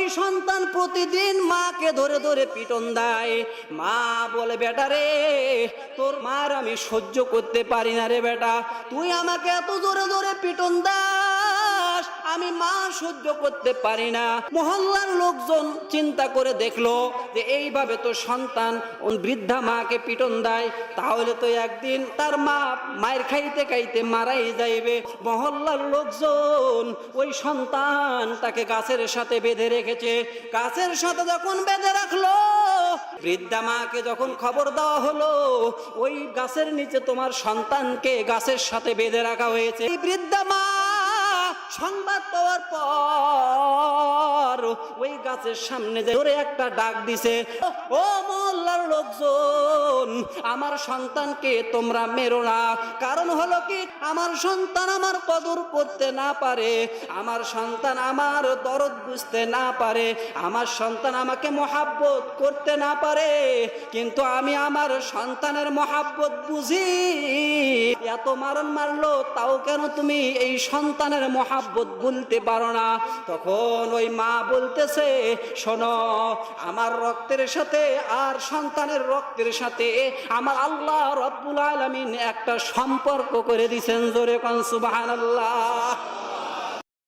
ওই সন্তান প্রতিদিন মাকে ধরে ধরে পিটন দেয়। মা বলে, বেটা রে, তোর মার আমি সহ্য করতে পারি না রে বেটা। তুই আমাকে এত জোরে জোরে পিটন দাস আমি মা সহ্য করতে পারি না। মহল্লার লোকজন চিন্তা করে দেখল যে এইভাবে তো সন্তান বৃদ্ধা মাকে পিটন দেয়, তাহলে তো একদিন তার মা মায়ের খাইতে খাইতে মারাই যাইবে। মহল্লার লোকজন ওই সন্তান তাকে গাছের সাথে বেঁধে রেখেছে। গাছের সাথে যখন বেঁধে রাখল, বৃদ্ধা মাকে যখন খবর দেওয়া হলো, ওই গাছের নিচে তোমার সন্তানকে গাছের সাথে বেঁধে রাখা হয়েছে। বৃদ্ধা মা সংবাদ পাওয়ার পর ওই গাছের সামনে যে একটা ডাক দিছে ও মোল্লার লোকজন আমার সন্তানকে তোমরা মেরো না। কারণ হলো কি, আমার সন্তান আমার কদর করতে না পারে, আমার সন্তান আমার দরদ বুঝতে না পারে, আমার সন্তান আমাকে মহাব্বত করতে না পারে, কিন্তু আমি আমার সন্তানের মহাব্বত বুঝি। এত মারণ মারলো, তাও কেন তুমি এই সন্তানের মহাব্বত বলতে পারো না? তখন ওই মা বলতেছে, শোনো, আমার রক্তের সাথে আর সন্তানের রক্তের সাথে আমার আল্লাহ রব্বুল আলমিন একটা সম্পর্ক করে দিছেন জোরে কন সুবাহ আল্লাহ